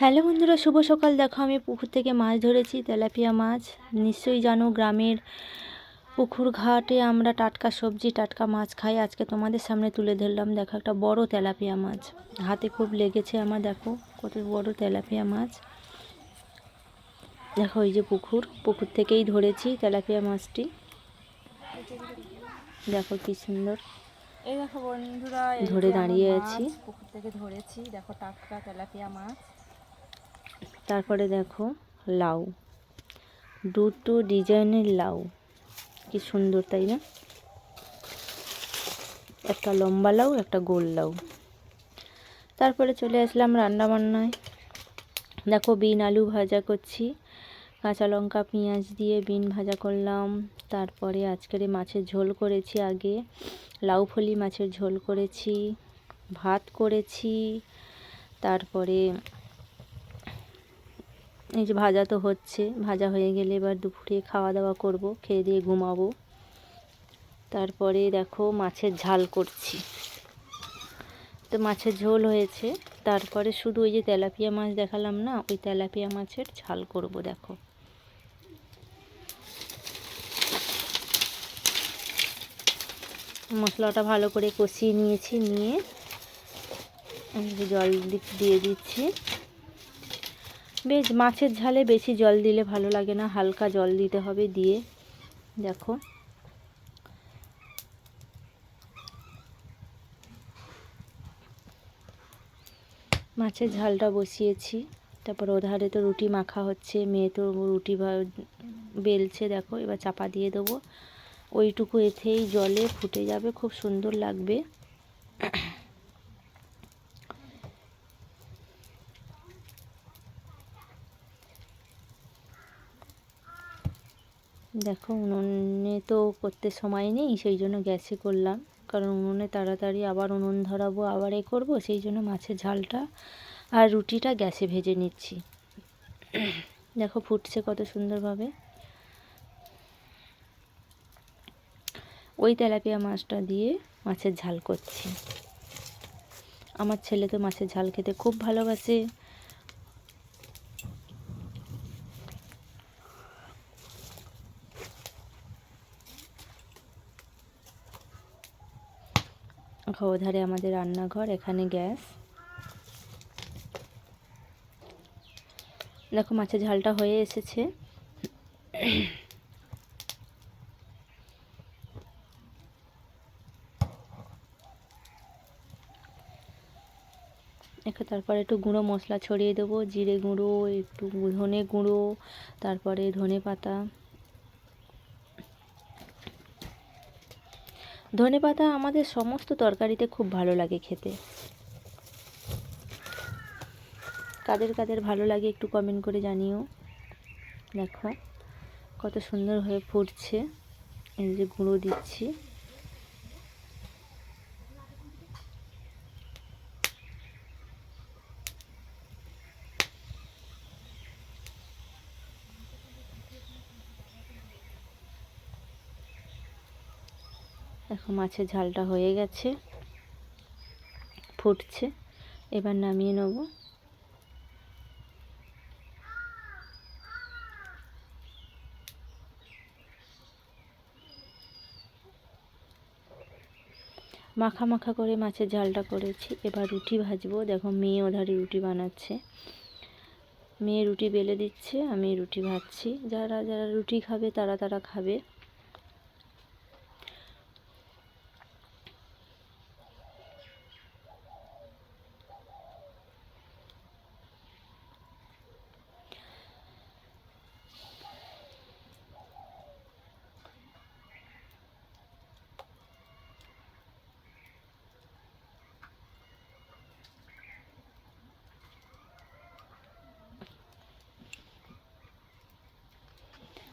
Hello বন্ধুরা শুভ সকাল। দেখো আমি পুকুর থেকে মাছ ধরেছি তেলাপিয়া মাছ। নিশ্চয়ই জানো গ্রামের পুকুর ঘাটে আমরা টাটকা সবজি টাটকা মাছ খাই। আজকে তোমাদের সামনে তুলে ধরলাম দেখো একটা বড় তেলাপিয়া মাছ। হাতে খুব লেগেছে আমার দেখো কত বড় তেলাপিয়া মাছ। দেখো ওই যে পুকুর পুকুর থেকেই ধরেছি তেলাপিয়া মাছটি। দেখো কি সুন্দর। এই দেখো বন্ধুরা ধরে দাঁড়িয়ে আছি। পুকুর থেকে ধরেছি। দেখো টাটকা তেলাপিয়া মাছ। তারপরে দেখো লাউ। দুটো ডিজাইনের লাউ। কি সুন্দর, তাই না? একটা লম্বা লাউ, একটা গোল লাউ। তারপরে চলে আসলাম রান্না বান্নায় দেখো বিন আলু ভাজা করছি। কাঁচা লঙ্কা, পেঁয়াজ দিয়ে বিন ভাজা করলাম। তারপরে আজকের মাছের ঝোল করেছি আগে। লাউ ফলি মাছের ঝোল করেছি, ভাত করেছি। তারপরে এই যে ভাজা তো হচ্ছে, ভাজা হয়ে গেলে এবার দুপুরে খাওয়া দাওয়া করব, খেয়ে দিয়ে ঘুমাবো। তারপরে দেখো মাছের ঝাল করছি। তো মাছের ঝোল হয়েছে, তারপরে শুধু ওই যে তেলাপিয়া মাছ দেখালাম না, ওই তেলাপিয়া মাছের ঝাল করব, দেখো। মশলাটা ভালো করে কষিয়ে নিয়েছি, নিয়ে জল দিয়ে দিচ্ছি। বেশ, মাছের ঝালে বেশি জল দিলে ভালো লাগে না, হালকা জল দিতে হবে দিয়ে। দেখো। মাছের ঝালটা বসিয়েছি, তারপর ওধারে তো রুটি মাখা হচ্ছে, মেয়ে তো রুটি বেলছে, দেখো, এবার চাপা দিয়ে দেবো। ওইটুকু এতেই জলে ফুটে যাবে, খুব সুন্দর লাগবে। দেখো উনুনে তো করতে সময় নেই, সেই জন্য গ্যাসে করলাম। কারণ উনুনে তাড়াতাড়ি আবার উনুন ধরাবো, আবার এ করব, সেই জন্য মাছের ঝালটা আর রুটিটা গ্যাসে ভেজে নিচ্ছি। দেখো ফুটছে কত সুন্দরভাবে। ওই তেলাপিয়া মাছটা দিয়ে মাছের ঝাল করছি। আমার ছেলে তো মাছের ঝাল খেতে খুব ভালোবাসে। ওধারে আমাদের রান্নাঘর, এখানে গ্যাস। দেখো মাছের ঝালটা হয়ে এসেছে। এখানে তারপরে একটু গুঁড়ো মশলা ছড়িয়ে দেবো, জিরে গুঁড়ো, একটু ধনে গুঁড়ো, তারপরে ধনে পাতা। ধনে পাতা আমাদের সমস্ত তরকারিতে খুব ভালো লাগে খেতে। কাদের কাদের ভালো লাগে একটু কমেন্ট করে জানিও। দেখো, কত সুন্দর হয়ে ফুটছে। এই যে গুঁড়ো দিচ্ছি। দেখো মাছের ঝালটা হয়ে গেছে। ফুটছে। এবার নামিয়ে নেব। মাখা মাখা করে মাছের ঝালটা করেছি। এবার রুটি ভাজবো। দেখো মেয়ে ওধারে রুটি বানাচ্ছে। মেয়ে রুটি বেলে দিচ্ছে, আমি রুটি ভাজছি। যারা যারা রুটি খাবে তারা তারা খাবে।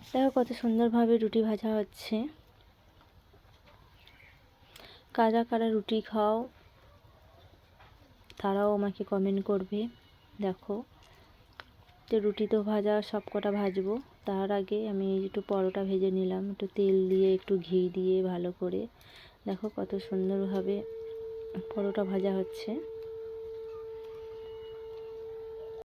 দেখো কত সুন্দরভাবে রুটি ভাজা হচ্ছে। কারা কারা রুটি খাও, তারাও আমাকে কমেন্ট করবে। দেখো, তো রুটি তো ভাজা সব কটা ভাজবো। তার আগে আমি একটু পরোটা ভেজে নিলাম, একটু তেল দিয়ে, একটু ঘি দিয়ে ভালো করে। দেখো কত সুন্দরভাবে পরোটা ভাজা হচ্ছে।